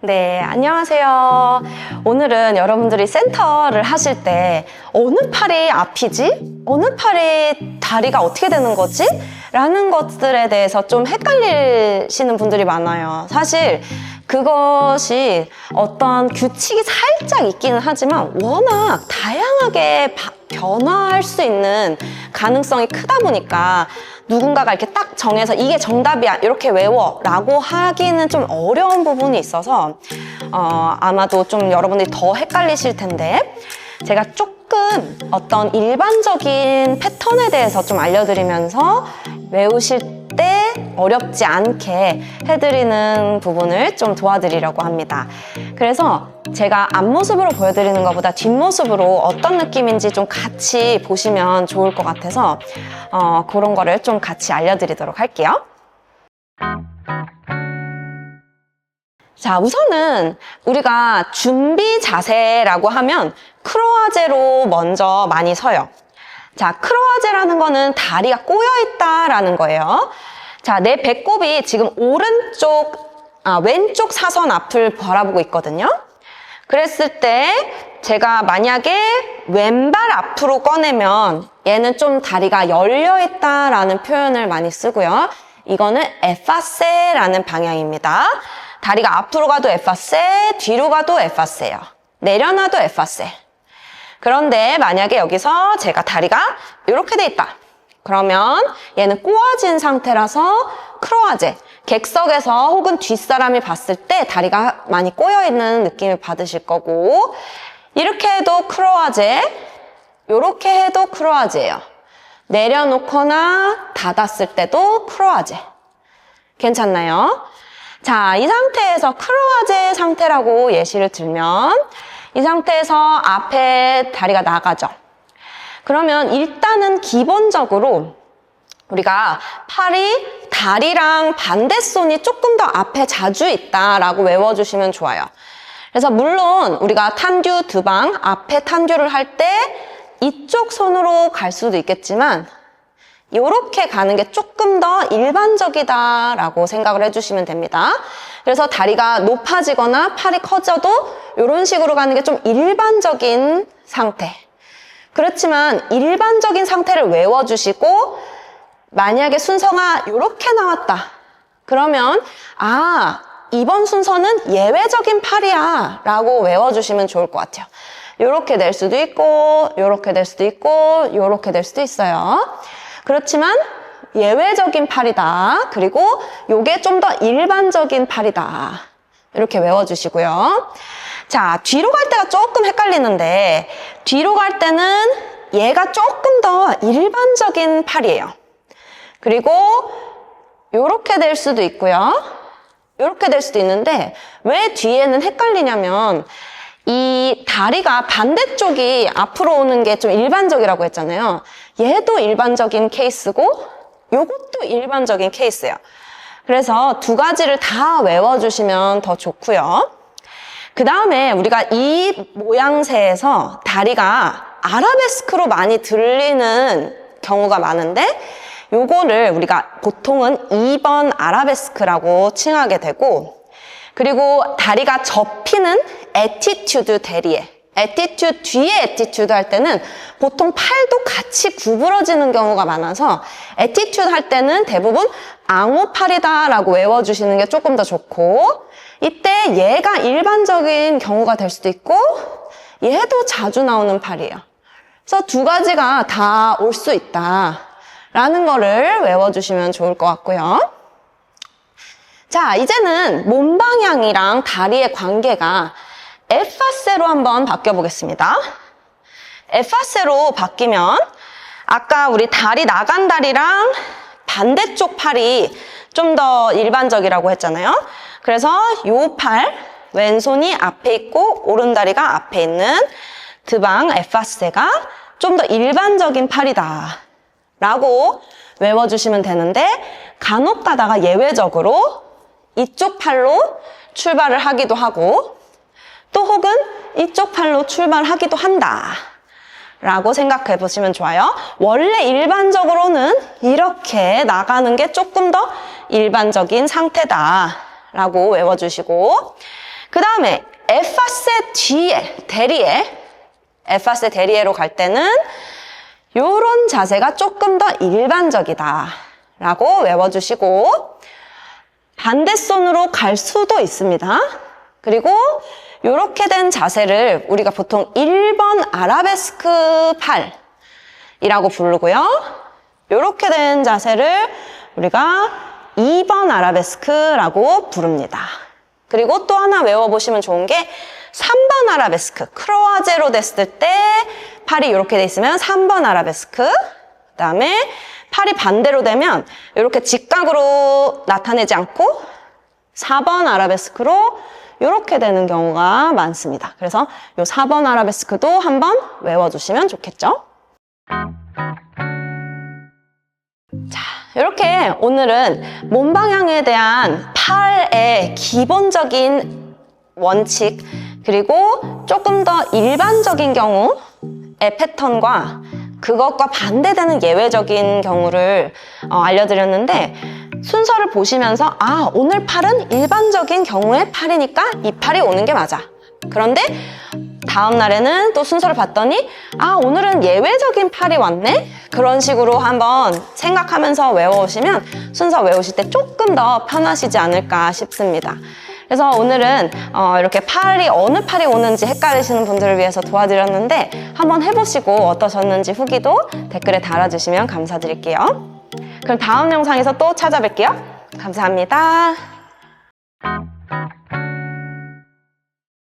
네, 안녕하세요. 오늘은 여러분들이 센터를 하실 때 어느 팔이 앞이지? 어느 팔이 다리가 어떻게 되는 거지? 라는 것들에 대해서 좀 헷갈리시는 분들이 많아요. 사실 그것이 어떤 규칙이 살짝 있기는 하지만 워낙 다양하게 바- 변화할 수 있는 가능성이 크다 보니까 누군가가 이렇게 딱 정해서 이게 정답이야 이렇게 외워 라고 하기는 좀 어려운 부분이 있어서 어, 아마도 좀 여러분들이 더 헷갈리실 텐데 제가 조금 어떤 일반적인 패턴에 대해서 좀 알려드리면서 외우실 때 어렵지 않게 해드리는 부분을 좀 도와드리려고 합니다. 그래서 제가 앞모습으로 보여드리는 것보다 뒷모습으로 어떤 느낌인지 좀 같이 보시면 좋을 것 같아서 어, 그런 거를 좀 같이 알려드리도록 할게요. 자, 우선은 우리가 준비 자세라고 하면 크로아제로 먼저 많이 서요. 자, 크로아제라는 거는 다리가 꼬여 있다라는 거예요. 자, 내 배꼽이 지금 오른쪽, 아, 왼쪽 사선 앞을 바라보고 있거든요. 그랬을 때 제가 만약에 왼발 앞으로 꺼내면 얘는 좀 다리가 열려있다라는 표현을 많이 쓰고요. 이거는 에파세라는 방향입니다. 다리가 앞으로 가도 에파세, 뒤로 가도 에파세요. 내려놔도 에파세. 그런데 만약에 여기서 제가 다리가 이렇게 돼 있다. 그러면 얘는 꼬아진 상태라서 크로아제. 객석에서 혹은 뒷사람이 봤을 때 다리가 많이 꼬여있는 느낌을 받으실 거고 이렇게 해도 크로아제, 이렇게 해도 크로아제예요. 내려놓거나 닫았을 때도 크로아제. 괜찮나요? 자, 이 상태에서 크로아제 상태라고 예시를 들면 이 상태에서 앞에 다리가 나가죠. 그러면 일단은 기본적으로 우리가 팔이 다리랑 반대손이 조금 더 앞에 자주 있다라고 외워주시면 좋아요. 그래서 물론 우리가 탄듀 두 방 앞에 탄듀를 할 때 이쪽 손으로 갈 수도 있겠지만 이렇게 가는 게 조금 더 일반적이다라고 생각을 해주시면 됩니다. 그래서 다리가 높아지거나 팔이 커져도 이런 식으로 가는 게 좀 일반적인 상태. 그렇지만 일반적인 상태를 외워주시고 만약에 순서가 이렇게 나왔다. 그러면 아 이번 순서는 예외적인 팔이야 라고 외워주시면 좋을 것 같아요. 이렇게 될 수도 있고 이렇게 될 수도 있고 이렇게 될 수도 있어요. 그렇지만 예외적인 팔이다. 그리고 이게 좀 더 일반적인 팔이다. 이렇게 외워주시고요. 자, 뒤로 갈 때가 조금 헷갈리는데 뒤로 갈 때는 얘가 조금 더 일반적인 팔이에요. 그리고 이렇게 될 수도 있고요. 이렇게 될 수도 있는데 왜 뒤에는 헷갈리냐면 이 다리가 반대쪽이 앞으로 오는 게 좀 일반적이라고 했잖아요. 얘도 일반적인 케이스고 요것도 일반적인 케이스예요. 그래서 두 가지를 다 외워주시면 더 좋고요. 그 다음에 우리가 이 모양새에서 다리가 아라베스크로 많이 들리는 경우가 많은데 요거를 우리가 보통은 2번 아라베스크라고 칭하게 되고 그리고 다리가 접히는 에티튜드 대리에 에티튜드 뒤에 에티튜드 할 때는 보통 팔도 같이 구부러지는 경우가 많아서 에티튜드 할 때는 대부분 앙호팔이다라고 외워주시는 게 조금 더 좋고 이때 얘가 일반적인 경우가 될 수도 있고 얘도 자주 나오는 팔이에요. 그래서 두 가지가 다 올 수 있다 라는 거를 외워주시면 좋을 것 같고요. 자, 이제는 몸 방향이랑 다리의 관계가 에파세로 한번 바뀌어 보겠습니다. 에파세로 바뀌면 아까 우리 다리 나간 다리랑 반대쪽 팔이 좀 더 일반적이라고 했잖아요. 그래서 요 팔, 왼손이 앞에 있고 오른다리가 앞에 있는 드방 에파세가 좀 더 일반적인 팔이다. 라고 외워주시면 되는데 간혹 가다가 예외적으로 이쪽 팔로 출발을 하기도 하고 또 혹은 이쪽 팔로 출발하기도 한다. 라고 생각해 보시면 좋아요. 원래 일반적으로는 이렇게 나가는 게 조금 더 일반적인 상태다. 라고 외워주시고 그 다음에 에파세 뒤에, 대리에, 에파세 대리에로 갈 때는 요런 자세가 조금 더 일반적이다. 라고 외워주시고, 반대손으로 갈 수도 있습니다. 그리고 이렇게 된 자세를 우리가 보통 1번 아라베스크 팔 이라고 부르고요. 이렇게 된 자세를 우리가 2번 아라베스크라고 부릅니다. 그리고 또 하나 외워보시면 좋은 게 3번 아라베스크, 크로아제로 됐을 때 팔이 이렇게 돼 있으면 3번 아라베스크, 그 다음에 팔이 반대로 되면 이렇게 직각으로 나타내지 않고 4번 아라베스크로 이렇게 되는 경우가 많습니다. 그래서 이 4번 아라베스크도 한번 외워주시면 좋겠죠? 이렇게 오늘은 몸 방향에 대한 팔의 기본적인 원칙, 그리고 조금 더 일반적인 경우의 패턴과 그것과 반대되는 예외적인 경우를 어, 알려드렸는데 순서를 보시면서 아 오늘 팔은 일반적인 경우의 팔이니까 이 팔이 오는 게 맞아. 그런데 다음 날에는 또 순서를 봤더니 아 오늘은 예외적인 팔이 왔네 그런 식으로 한번 생각하면서 외워오시면 순서 외우실 때 조금 더 편하시지 않을까 싶습니다 그래서 오늘은 어, 이렇게 팔이 어느 팔이 오는지 헷갈리시는 분들을 위해서 도와드렸는데 한번 해보시고 어떠셨는지 후기도 댓글에 달아주시면 감사드릴게요. 그럼 다음 영상에서 또 찾아뵐게요. 감사합니다.